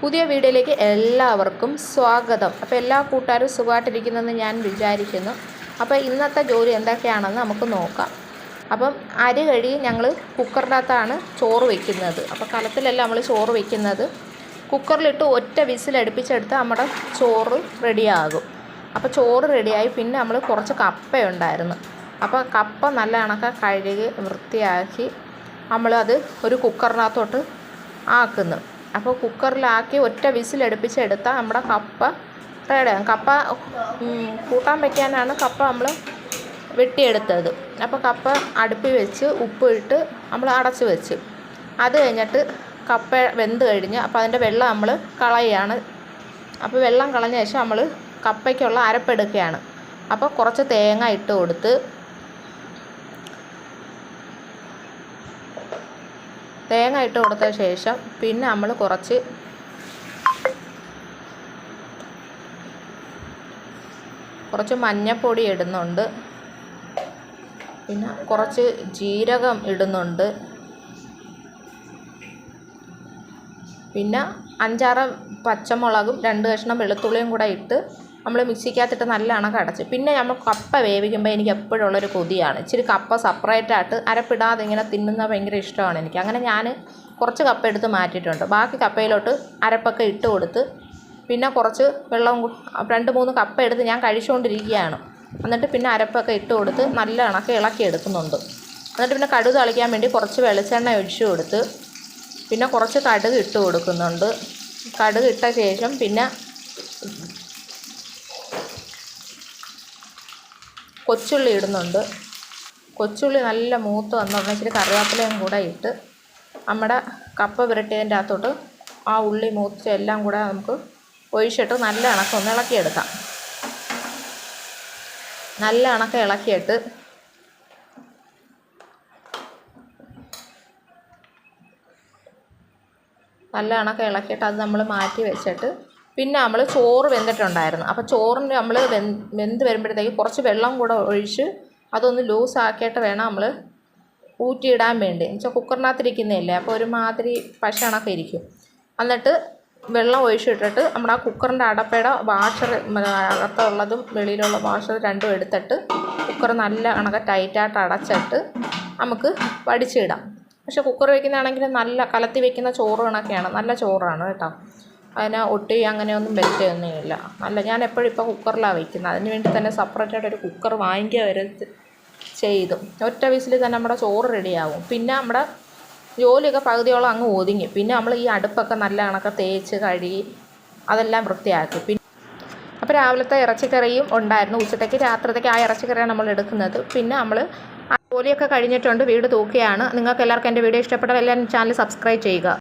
പുതിയ വീഡിയോയിലേക്ക് എല്ലാവർക്കും സ്വാഗതം. അപ്പോൾ എല്ലാ കൂട്ടുകാരും സുഖമായിട്ടിരിക്കുന്നെന്ന് ഞാൻ വിചാരിക്കുന്നു. അപ്പോൾ ഇന്നത്തെ ജോലി എന്തൊക്കെയാണെന്ന് നമുക്ക് നോക്കാം. അപ്പം അരി കഴുകി ഞങ്ങൾ കുക്കറിനകത്താണ് ചോറ് വയ്ക്കുന്നത് അപ്പോൾ കലത്തിലല്ല നമ്മൾ ചോറ് വയ്ക്കുന്നത് കുക്കറിലിട്ട് ഒറ്റ വിസിലടുപ്പിച്ചെടുത്ത് നമ്മുടെ ചോറ് റെഡിയാകും. അപ്പോൾ ചോറ് റെഡിയായി പിന്നെ നമ്മൾ കുറച്ച് കപ്പയുണ്ടായിരുന്നു. അപ്പോൾ കപ്പ നല്ല കണക്ക് കഴുകി വൃത്തിയാക്കി നമ്മളത് ഒരു കുക്കറിനകത്തോട്ട് ആക്കുന്നു. അപ്പോൾ കുക്കറിലാക്കി ഒറ്റ വിസിലടുപ്പിച്ചെടുത്താൽ നമ്മുടെ കപ്പ റെഡി കപ്പ കൂട്ടാൻ വയ്ക്കാനാണ് കപ്പ നമ്മൾ വെട്ടിയെടുത്തത്. അപ്പോൾ കപ്പ അടുപ്പി വെച്ച് ഉപ്പ് ഇട്ട് നമ്മൾ അടച്ച് വെച്ച്. അത് കഴിഞ്ഞിട്ട് കപ്പ വെന്ത് കഴിഞ്ഞ് അപ്പോൾ അതിന്റെ വെള്ളം നമ്മൾ കളയുകയാണ്. അപ്പോൾ വെള്ളം കളഞ്ഞ ശേഷം നമ്മൾ കപ്പയ്ക്കുള്ള അരപ്പെടുക്കുകയാണ് അപ്പോൾ കുറച്ച് തേങ്ങ ഇട്ട് കൊടുത്ത് തേങ്ങ ഇട്ട് കൊടുത്ത ശേഷം പിന്നെ നമ്മൾ കുറച്ച് കുറച്ച് മഞ്ഞൾപ്പൊടി ഇടുന്നുണ്ട്. പിന്നെ കുറച്ച് ജീരകം ഇടുന്നുണ്ട്. പിന്നെ അഞ്ചാറ് പച്ചമുളകും രണ്ട് കഷ്ണം വെളുത്തുള്ളിയും കൂടെ ഇട്ട് നമ്മൾ മിക്സിക്കകത്തിട്ട് നല്ല കണക്ക് അടച്ച് പിന്നെ നമ്മൾ കപ്പ വേവിക്കുമ്പോൾ എനിക്ക് എപ്പോഴും ഉള്ളൊരു കൊതിയാണ്. ഇച്ചിരി കപ്പ സെപ്പറേറ്റ് ആയിട്ട് അരപ്പിടാതെ ഇങ്ങനെ തിന്നുന്നത് ഭയങ്കര ഇഷ്ടമാണ് എനിക്ക്. അങ്ങനെ ഞാൻ കുറച്ച് കപ്പ എടുത്ത് മാറ്റിയിട്ടുണ്ട്. ബാക്കി കപ്പയിലോട്ട് അരപ്പൊക്കെ ഇട്ട് കൊടുത്ത് പിന്നെ കുറച്ച് വെള്ളം രണ്ട് മൂന്ന് കപ്പ എടുത്ത് ഞാൻ കഴിച്ചുകൊണ്ടിരിക്കുകയാണ് എന്നിട്ട് പിന്നെ അരപ്പൊക്കെ ഇട്ട് കൊടുത്ത് നല്ല കണക്ക് ഇളക്കി എടുക്കുന്നുണ്ട്. എന്നിട്ട് പിന്നെ കടുക് തളിക്കാൻ വേണ്ടി കുറച്ച് വെളിച്ചെണ്ണ ഒഴിച്ചു കൊടുത്ത് പിന്നെ കുറച്ച് കടുക് ഇട്ട് കൊടുക്കുന്നുണ്ട്. കടുക് ഇട്ട ശേഷം പിന്നെ കൊച്ചുള്ളി ഇടുന്നുണ്ട്. കൊച്ചുള്ളി നല്ല മൂത്ത് വന്നുടനെ ഇച്ചിരി കറിവേപ്പിലയും കൂടെ ഇട്ട് നമ്മുടെ കപ്പ പുരട്ടിയതിന്റെ അകത്തോട്ട് ആ ഉള്ളി മൂത്ത് എല്ലാം കൂടെ നമുക്ക് ഒഴിച്ചിട്ട് നല്ല ഇണക്കം ഒന്ന് ഇളക്കിയെടുക്കാം. നല്ല ഇണക്കം ഇളക്കിയിട്ട് നല്ല ഇണക്കം ഇളക്കിയിട്ട് അത് നമ്മൾ മാറ്റി വെച്ചിട്ട് പിന്നെ നമ്മൾ ചോറ് വെന്തിട്ടുണ്ടായിരുന്നു. അപ്പോൾ ചോറിന് നമ്മൾ വെന്ത് വരുമ്പോഴത്തേക്ക് കുറച്ച് വെള്ളം കൂടെ ഒഴിച്ച് അതൊന്ന് ലൂസ് ആക്കിയിട്ട് വേണം നമ്മൾ ഊറ്റിയിടാൻ വേണ്ടി. എന്നുവെച്ചാൽ കുക്കറിനകത്തിരിക്കുന്നതല്ലേ? അപ്പോൾ ഒരുമാതിരി പശ കണക്കെ ഇരിക്കും. എന്നിട്ട് വെള്ളം ഒഴിച്ചിട്ടിട്ട് നമ്മുടെ ആ കുക്കറിന്റെ അടപ്പയുടെ വാഷർ അകത്തുള്ളതും വെളിയിലുള്ള വാഷർ രണ്ടും എടുത്തിട്ട് കുക്കർ നല്ല കണക്ക് ടൈറ്റായിട്ട് അടച്ചിട്ട് നമുക്ക് വടിച്ചിടാം. പക്ഷേ കുക്കർ വെക്കുന്നതാണെങ്കിൽ നല്ല കലത്തി വെക്കുന്ന ചോറ് കണക്കെയാണ് നല്ല ചോറാണ് കേട്ടോ. അതിന് ഒട്ടി അങ്ങനെയൊന്നും പറ്റുകയൊന്നുമില്ല അല്ല ഞാൻ എപ്പോഴും ഇപ്പോൾ കുക്കറിലാണ് വയ്ക്കുന്നത് അതിന് വേണ്ടി തന്നെ സെപ്പറേറ്റ് ആയിട്ട് ഒരു കുക്കർ വാങ്ങിക്കുക വരെ ചെയ്തു. ഒറ്റ വിസിൽ തന്നെ നമ്മുടെ ചോറ് റെഡിയാവും പിന്നെ നമ്മുടെ ജോലിയൊക്കെ പകുതിയോളം അങ്ങ് ഒതുങ്ങി. പിന്നെ നമ്മൾ ഈ അടുപ്പൊക്കെ നല്ല കണക്കെ തേച്ച് കഴുകി അതെല്ലാം വൃത്തിയാക്കി. പിന്നെ അപ്പോൾ രാവിലത്തെ ഇറച്ചിക്കറിയും ഉണ്ടായിരുന്നു. ഉച്ചത്തേക്ക് രാത്രിത്തേക്ക് ആ ഇറച്ചിക്കറിയാണ് നമ്മൾ എടുക്കുന്നത്. പിന്നെ നമ്മൾ ജോലിയൊക്കെ കഴിഞ്ഞിട്ടുണ്ട്. വീട് തൂക്കുകയാണ് നിങ്ങൾക്ക് എല്ലാവർക്കും എന്റെ വീഡിയോ ഇഷ്ടപ്പെട്ടാൽ എല്ലാവരും ചാനൽ സബ്സ്ക്രൈബ് ചെയ്യുക.